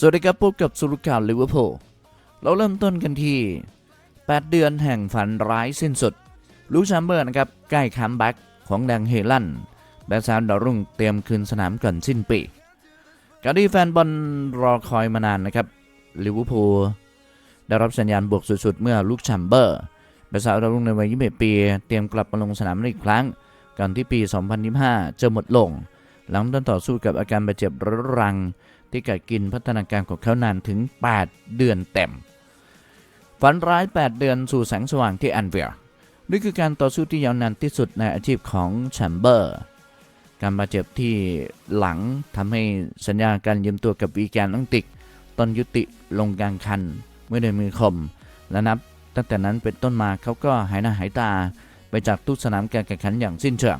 สวัสดีครับพบกับสุรุข่าวลิเวอร์พูลเราเริ่มต้นกันที่ 8 เดือนแห่งฝันร้ายสิ้นสุด ลูกแชมเบอร์นะครับใกล้คัมแบ็กของแดงเฮลันแบกซาวดาวรุ่งเตรียมคืนสนามก่อนสิ้นปีการที่แฟนบอลรอคอยมานานนะครับลิเวอร์พูลได้รับสัญญาณบวกสุดๆ เมื่อลูกแชมเบอร์แบกซาวดาวรุ่งในวัย 21 ปี เตรียมกลับมาลงสนามอีกครั้งก่อนที่ปี 2025 จะหมดลง หลังต้องต่อสู้กับอาการบาดเจ็บรื้อรัง ที่กัดกินพัฒนาการของเขานานถึง 8 เดือนเต็ม ฝันร้าย 8 เดือนสู่แสงสว่างที่แอนเวียนี่คือการต่อสู้ที่ยาวนานที่สุดในอาชีพของแชมเบอร์ การบาดเจ็บที่หลังทำให้สัญญาการยืมตัวกับวีแกนอังติกตอนยุติลงกลางคันเมื่อเดือนมีคม และนับตั้งแต่นั้นเป็นต้นมาเขาก็หายหน้าหายตาไปจากทุกสนามการแข่งขันอย่างสิ้นเชิง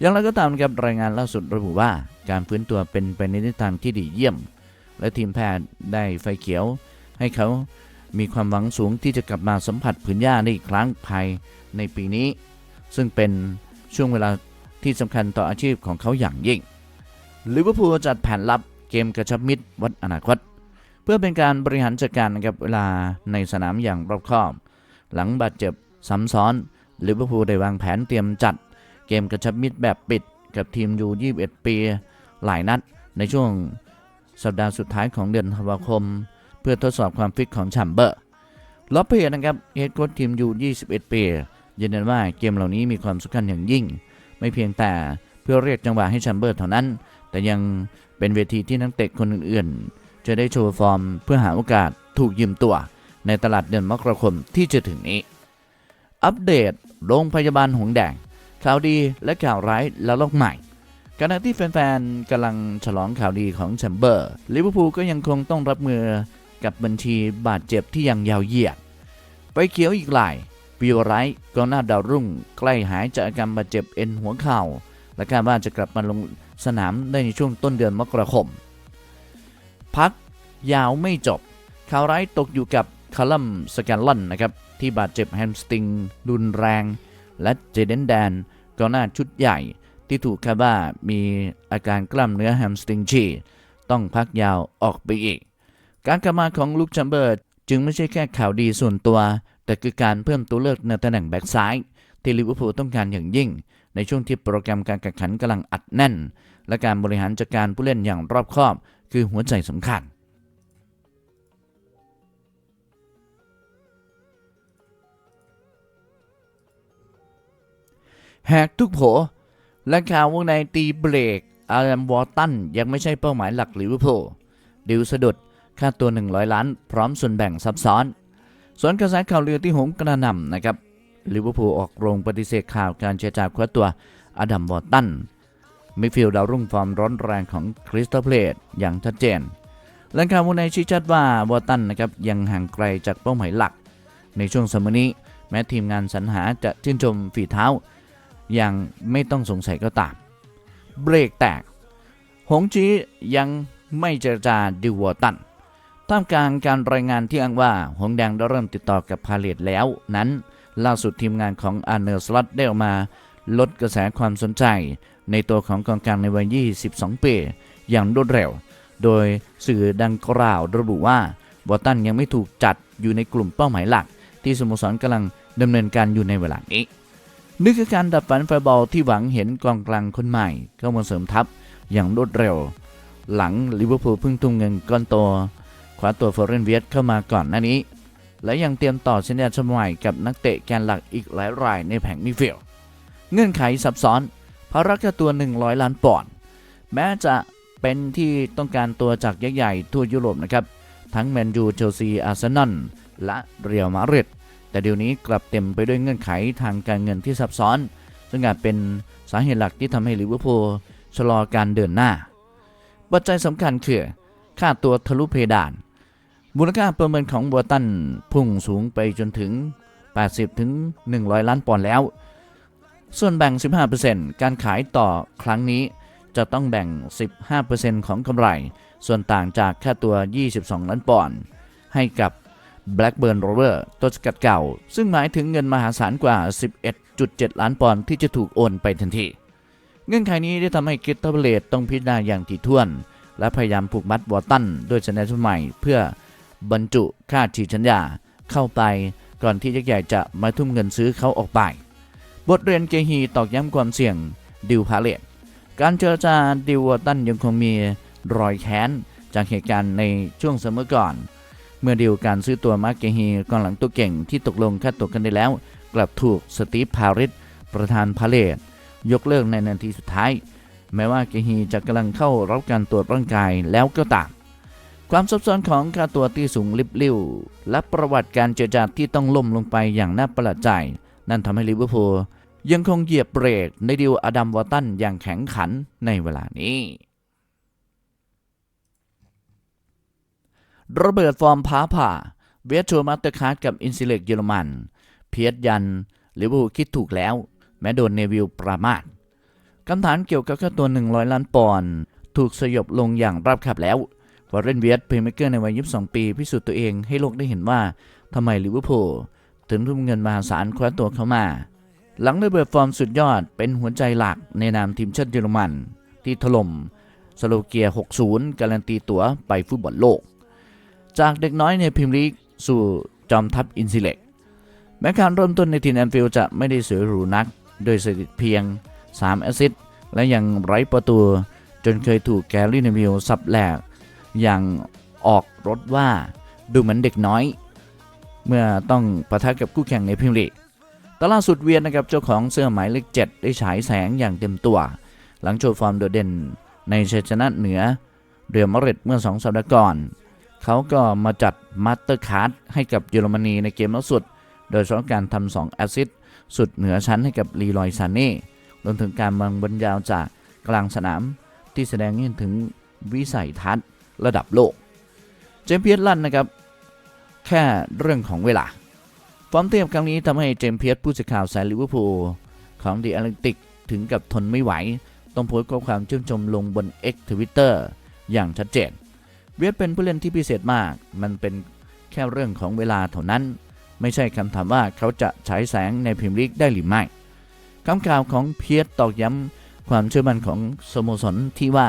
อย่างไรก็ตามครับรายงานล่าสุดระบุว่า การฟื้นตัวเป็นไปในทิศทางที่ดีเยี่ยม และทีมแพทย์ได้ไฟเขียว ให้เขามีความหวังสูงที่จะกลับมาสัมผัสผืนหญ้าได้อีกครั้งภายในปีนี้ ซึ่งเป็นช่วงเวลาที่สำคัญต่ออาชีพของเขาอย่างยิ่งลิเวอร์พูลจัดแผนลับเกมกระชับมิตรวัดอนาคต เพื่อเป็นการบริหารจัดการนะครับเวลาในสนามอย่างรอบคอบ หลังบาดเจ็บซ้ำซ้อนลิเวอร์พูลได้วางแผนเตรียมจัด เกมกระชับมิตรแบบปิดกับทีมยู21 ปี หลายนัด ในช่วงสัปดาห์สุดท้ายของเดือนธันวาคม เพื่อทดสอบความฟิตของแชมเบอร์ล็อบเพียนะครับเฮดโค้ชทีมยู21 ปียืนยันว่าเกมเหล่านี้มีความสำคัญอย่างยิ่ง ไม่เพียงแต่เพื่อเรียกจังหวะให้แชมเบอร์เท่านั้น แต่ยังเป็นเวทีที่นักเตะคนอื่นๆ จะได้โชว์ฟอร์ม เพื่อหาโอกาสถูกยืมตัวในตลาดเดือนมกราคมที่จะถึงนี้ อัปเดตโรงพยาบาลหงแดง ข่าวดีและข่าวร้ายและโลกใหม่ขณะที่แฟนๆกำลังฉลองข่าวดีของแชมเบอร์ลิเวอร์พูลก็ยังคงต้องรับมือกับบัญชีบาดเจ็บที่ยังยาวเหยียด ไปเขียวอีกหลายปิโอไรท์กองหน้าดาวรุ่ง ใกล้หายจากอาการบาดเจ็บเอ็นหัวเข่า และคาดว่าจะกลับมาลงสนามได้ในช่วงต้นเดือนมกราคม พักยาวไม่จบ ข่าวร้ายตกอยู่กับคาลัมสแกนลอนนะครับที่บาดเจ็บแฮมสติงรุนแรง และเจเดนแดนกองหน้าชุดใหญ่ ที่ถูกคาดว่ามีอาการกล้ามเนื้อแฮมสตริงฉีกต้องพักยาวออกไปอีก การกลับมาของลูกแชมเบอร์จึงไม่ใช่แค่ข่าวดีส่วนตัว แต่คือการเพิ่มตัวเลือกในตำแหน่งแบ็กซ้าย ที่ลิเวอร์พูลต้องการอย่างยิ่ง ในช่วงที่โปรแกรมการแข่งขันกำลังอัดแน่น และการบริหารจัดการผู้เล่นอย่างรอบคอบ คือหัวใจสำคัญ แหกทุกโผและข่าววงในตีเบรกอารัมวอตันยังไม่ใช่เป้าหมายหลักลิเวอร์พูลดิวสะดุดค่าตัว 100 ล้าน พร้อมส่วนแบ่งซับซ้อน ส่วนกระแสข่าวเลือที่หมกระหน่ำนะครับลิเวอร์พูลออกโรงปฏิเสธข่าวการเจรจาคว้าตัวอดัมวอตันมิฟิลดาวรุ่งฟอร์มร้อนแรงของคริสตัลเพลตอย่างชัดเจนแหล่งข่าววงในชี้ชัดว่าวอตันนะครับยังห่างไกลจากเป้าหมายหลัก ในช่วงสมัยนี้ แม้ทีมงานสรรหาจะชื่นชมฝีเท้า ย่างไม่ต้องสงสัยก็ตาม เบรกแตก หงจียังไม่เจรจาดิวอตันท่ามกลางการรายงานที่อ้างว่า หงแดงได้เริ่มติดต่อกับพาเลตแล้วนั้น ล่าสุดทีมงานของอาร์เนอร์สลอตได้ออกมา ลดกระแสความสนใจในตัวของกองกลางในวัย 22 ปี อย่างรวดเร็ว โดยสื่อดังกล่าวระบุว่าวอตันยังไม่ถูกจัดอยู่ในกลุ่มเป้าหมายหลัก ที่สโมสรกำลังดำเนินการอยู่ในเวลานี้ นี่คือการดับฝันไฟบอลที่หวังเห็นกองกลางคนใหม่ เข้ามาเสริมทัพอย่างรวดเร็ว หลังลิเวอร์พูลเพิ่งทุ่มเงินก้อนโตคว้าตัวฟอร์เรนเวียตเข้ามาก่อนหน้านี้ และยังเตรียมต่อสัญญาฉบับใหม่กับนักเตะแกนหลักอีกหลายรายในแผงมิดฟิลด์เงื่อนไขซับซ้อนภาระค่าตัว 100 ล้านปอนด์แม้จะเป็นที่ต้องการตัวจากยักษ์ใหญ่ทั่วยุโรปนะครับ ทั้งแมนยูเชลซีอาร์เซนอลและเรียลมาดริด แต่เดี๋ยวนี้กลับเต็มไปด้วยเงื่อนไขทางการเงินที่ซับซ้อน ซึ่งอาจเป็นสาเหตุหลักที่ทำให้ลิเวอร์พูลชะลอการเดินหน้า ปัจจัยสำคัญคือ ค่าตัวทะลุเพดาน มูลค่าประเมินของบัวตันพุ่งสูงไปจนถึง 80ถึง100ล้านปอนด์แล้ว ส่วนแบ่ง 15%การขายต่อครั้งนี้จะต้องแบ่ง 15%ของกำไร ส่วนต่างจากค่าตัว 22 ล้านปอนด์ให้กับ Blackburn Rover ต้นสกัดเก่า ซึ่งหมายถึงเงินมหาศาลกว่า 11.7 ล้านปอนด์ที่จะถูกโอนไปทันที เงื่อนไขนี้ได้ทำให้คิตัลเลตต้องพิจารณาอย่างถี่ถ้วน และพยายามผูกมัดวอร์ตันด้วยสัญญาใหม่ เพื่อบรรจุค่าฉีดสัญญาเข้าไปก่อนที่ยักษ์ใหญ่จะมาทุ่มเงินซื้อเขาออกไป บทเรียนเกฮีตอกย้ำความเสี่ยงดิวพาเลตการเจรจาดิววอร์ตันยังคงมีรอยแค้นจากเหตุการณ์ในช่วงเสมอก่อน เมื่อดิวการซื้อตัวมาร์กเกฮีกองหลังตัวเก่งที่ตกลงค่าตัวกันได้แล้ว กลับถูกสตีฟพาริสประธานพาเลตยกเลิกในนาทีสุดท้าย แม้ว่าเกฮีจะกำลังเข้ารับการตรวจร่างกายแล้วก็ตามความซับซ้อนของค่าตัวที่สูงลิบลิ่วและประวัติการเจรจาที่ต้องล่มลงไปอย่างน่าประหลาดใจ นั่นทำให้ลิเวอร์พูลยังคงเหยียบเบรกในดิวอดัมวอตันอย่างแข็งขันในเวลานี้ ระเบิดฟอร์มพ้าผ่า เวทชัวมาสเตอร์คาร์ดกับอินซิเล็กเยอรมัน เพียรยันลิเวอร์พูลคิดถูกแล้ว แม้โดนเนวิลประมาทคำถามเกี่ยวกับค่าตัว 100 ล้านปอนด์ถูกสยบลงอย่างราบคาบแล้ววอร์เรนเวียตเพลย์เมเกอร์ในวัย 22 ปีพิสูจน์ตัวเองให้โลกได้เห็นว่าทำไมลิเวอร์พูลถึงทุ่มเงินมหาศาลคว้าตัวเขามา หลังระเบิดฟอร์มสุดยอดเป็นหัวใจหลักในนามทีมชาติเยอรมัน ที่ถล่มสโลเกีย 60 การันตีตั๋วไปฟุตบอลโลก จากเด็กน้อยในพรีเมียร์ลีกสู่จอมทัพอินซิเล็กแม้การเริ่มต้นในทีมแอนฟิลจะไม่ได้สวยหรูนัก โดยสถิติเพียง 3 แอสซิสต์และยังไร้ประตู จนเคยถูกแกรี่เนวิลสับแหลก อย่างออกรถว่าดูเหมือนเด็กน้อย เมื่อต้องประทะกับคู่แข่งในพรีเมียร์ลีกแต่ล่าสุดเวียนนะครับเจ้าของเสื้อหมายเลขเจ็ดได้ฉายแสงอย่างเต็มตัว หลังโชว์ฟอร์มโดดเด่นในชัยชนะเหนือเรียลมาริดเมื่อสองสัปดาห์ก่อน เขาก็มาจัดมาสเตอร์คาร์ดให้กับเยอรมนีในเกมล่าสุด โดยเฉพาะการทำ2แอสซิสสุดเหนือชั้นให้กับลีลอยซาเน่รวมถึงการวางบอลยาวจากกลางสนามที่แสดงให้เห็นถึงวิสัยทัศน์ระดับโลก เจมส์เพียร์ลั่นนะครับ แค่เรื่องของเวลาฟอร์มเทียบครั้งนี้ทำให้เจมส์เพียร์ผู้สื่อข่าวสายลิเวอร์พูลของดีแอตเลติกถึงกับทนไม่ไหว ต้องโพสต์ข้อความชื่นชมลงบน X Twitter อย่างชัดเจน เวียดเป็นผู้เล่นที่พิเศษมาก มันเป็นแค่เรื่องของเวลาเท่านั้น ไม่ใช่คำถามว่าเขาจะฉายแสงในพรีเมียร์ลีกได้หรือไม่คำกล่าวของเพียร์ตอกย้ำความเชื่อมั่นของสโมสรที่ว่า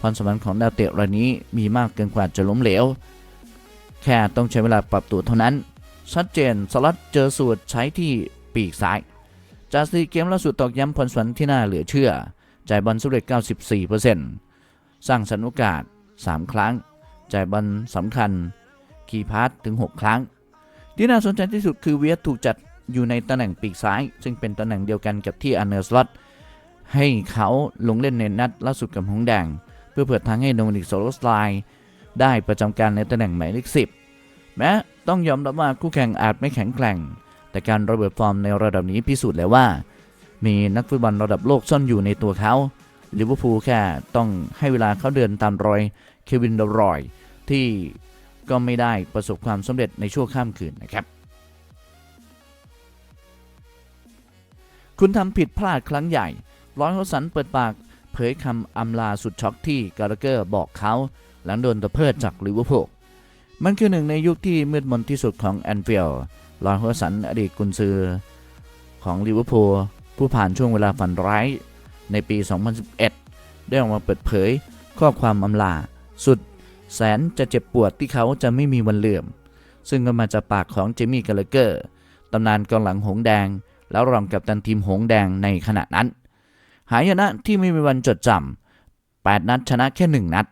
พรสวรรค์ของดาวเตะรายนี้มีมากเกินกว่าจะล้มเหลว แค่ต้องใช้เวลาปรับตัวเท่านั้น ชัดเจนสลัดเจอสูตรใช้ที่ปีกซ้าย จากสถิติเกมล่าสุดตอกย้ำพรสวรรค์ที่น่าเหลือเชื่อ จ่ายบอลสำเร็จ 94%สร้างสรรค์โอกาส 3 ครั้ง จ่ายบอลสำคัญคีย์พาสถึง 6 ครั้ง ที่น่าสนใจที่สุดคือเวียดถูกจัดอยู่ในตำแหน่งปีกซ้าย ซึ่งเป็นตำแหน่งเดียวกันกับที่อันเนอร์สล็อตให้เขาลงเล่นในนัดล่าสุดกับหงแดง เพื่อเปิดทางให้โดมินิกโซโลสไลน์ได้ประจำการในตำแหน่งหมายเลข10 แม้ต้องยอมรับว่าคู่แข่งอาจไม่แข็งแกร่ง แต่การระเบิดฟอร์มในระดับนี้พิสูจน์แล้วว่า มีนักฟุตบอลระดับโลกซ่อนอยู่ในตัวเขาลิเวอร์พูลแค่ต้องให้เวลาเขาเดินตามรอย เควินเดรอย ที่ก็ไม่ได้ประสบความสำเร็จในชั่วข้ามคืนนะครับ คุณทำผิดพลาดครั้งใหญ่ ร้อยฮสันเปิดปาก เผยคำอำลาสุดช็อกที่กาลเกอร์บอกเขาหลังโดนตะเพิดจากลิเวอร์พูลมันคือหนึ่งในยุคที่มืดมนที่สุดของแอนฟิลด์ลอยฮสันอดีตกุนซือของลิเวอร์พูลผู้ผ่านช่วงเวลาฝันร้ายในปี 2011 ได้ออกมาเปิดเผยข้อความอำลา สุดแสนจะเจ็บปวดที่เขาจะไม่มีวันเลื่อมซึ่งก็มาจากปากของเจมี่กาลเกอร์ตำนานกองหลังหงแดง แล้วรองกับตันทีมหงแดงในขณะนั้น หายนะที่ไม่มีวันจดจำ8นัดชนะแค่ 1 นัด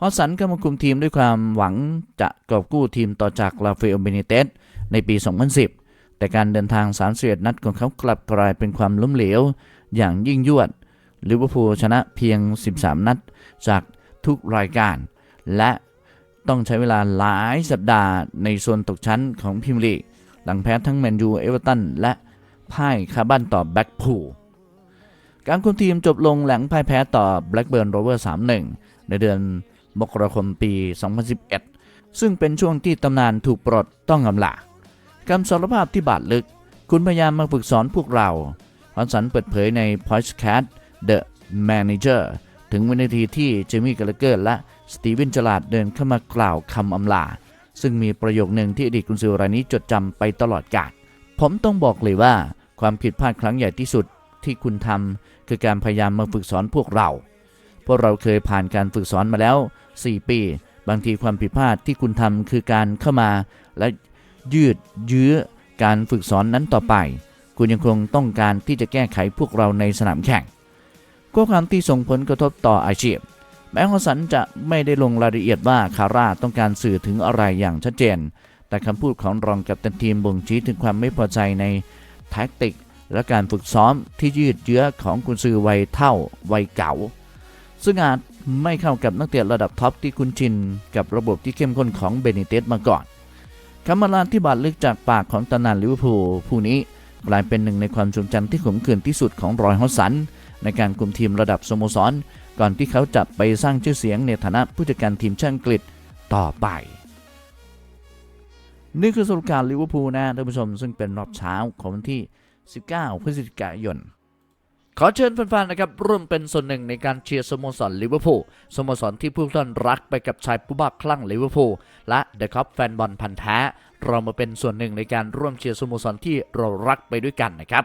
ฮอสันก็มาคุมทีมด้วยความหวังจะกอบกู้ทีมต่อจากลาเฟโอเบนิเตสในปี 2010 แต่การเดินทาง31นัดของเขากลับกลายเป็นความล้มเหลวอย่างยิ่งยวดลิเวอร์พูลชนะเพียง 13 นัดจาก ทุกรายการ และต้องใช้เวลาหลายสัปดาห์ในโซนตกชั้นของพรีเมียร์ลีก หลังแพ้ทั้งแมนยูเอเวอร์ตันและพ่ายคาร์บันต่อแบ็กพูลการคุมทีมจบลงหลังพ่ายแพ้ต่อแบล็กเบิร์นโรเวอร์3-1 ในเดือนมกราคมปี 2011 ซึ่งเป็นช่วงที่ตำนานถูกปลดต้องอำลาคำสารภาพที่บาดลึก คุณพยายามมาฝึกสอนพวกเราฮอนสันเปิดเผยใน Podcast The Manager ถึงวินาทีที่เจมี่กาลเกอร์และสตีเวนจลาดเดินเข้ามากล่าวคำอำลา ซึ่งมีประโยคหนึ่งที่อดีตกุนซือรายนี้จดจำไปตลอดกาลผมต้องบอกเลยว่าความผิดพลาดครั้งใหญ่ที่สุดที่คุณทำคือการพยายามมาฝึกสอนพวกเรา พวกเราเคยผ่านการฝึกสอนมาแล้ว 4 ปี บางทีความผิดพลาดที่คุณทำคือการเข้ามา และยืดยื้อการฝึกสอนนั้นต่อไป คุณยังคงต้องการที่จะแก้ไขพวกเราในสนามแข่ง ข้อความที่ส่งผลกระทบต่ออาชีพ แม้ฮอสันจะไม่ได้ลงรายละเอียดว่าคาร่าต้องการสื่อถึงอะไรอย่างชัดเจน แต่คำพูดของรองกัปตันทีมบ่งชี้ถึงความไม่พอใจในแท็กติก และการฝึกซ้อมที่ยืดเยื้อของกุนซือวัยเท่าวัยเก่า ซึ่งอาจไม่เข้ากับนักเตะระดับท็อปที่คุ้นชินกับระบบที่เข้มข้นของเบนิเตสมาก่อนคำบรรลานที่บาดลึกจากปากของตำนานลิเวอร์พูลผู้นี้กลายเป็นหนึ่งในความทรงจำที่ขมขื่นที่สุดของรอยฮอสสัน ในการคุมทีมระดับสโมสร ก่อนที่เขาจะไปสร้างชื่อเสียงในฐานะผู้จัดการทีมชาติอังกฤษต่อไป นี่คือสรุปการลิเวอร์พูลนะท่านผู้ชมซึ่งเป็นรอบเช้าของวันที่ 19 พฤศจิกายนขอเชิญแฟนๆ นะครับร่วมเป็นส่วนหนึ่งในการเชียร์สโมสรลิเวอร์พูลสโมสรที่ผู้ท่านรักไปกับชายผู้บ้าคลั่งลิเวอร์พูลและเดอะคัพแฟนบอลพันธ์แท้ เรามาเป็นส่วนหนึ่งในการร่วมเชียร์สโมสรที่เรารักไปด้วยกันนะครับ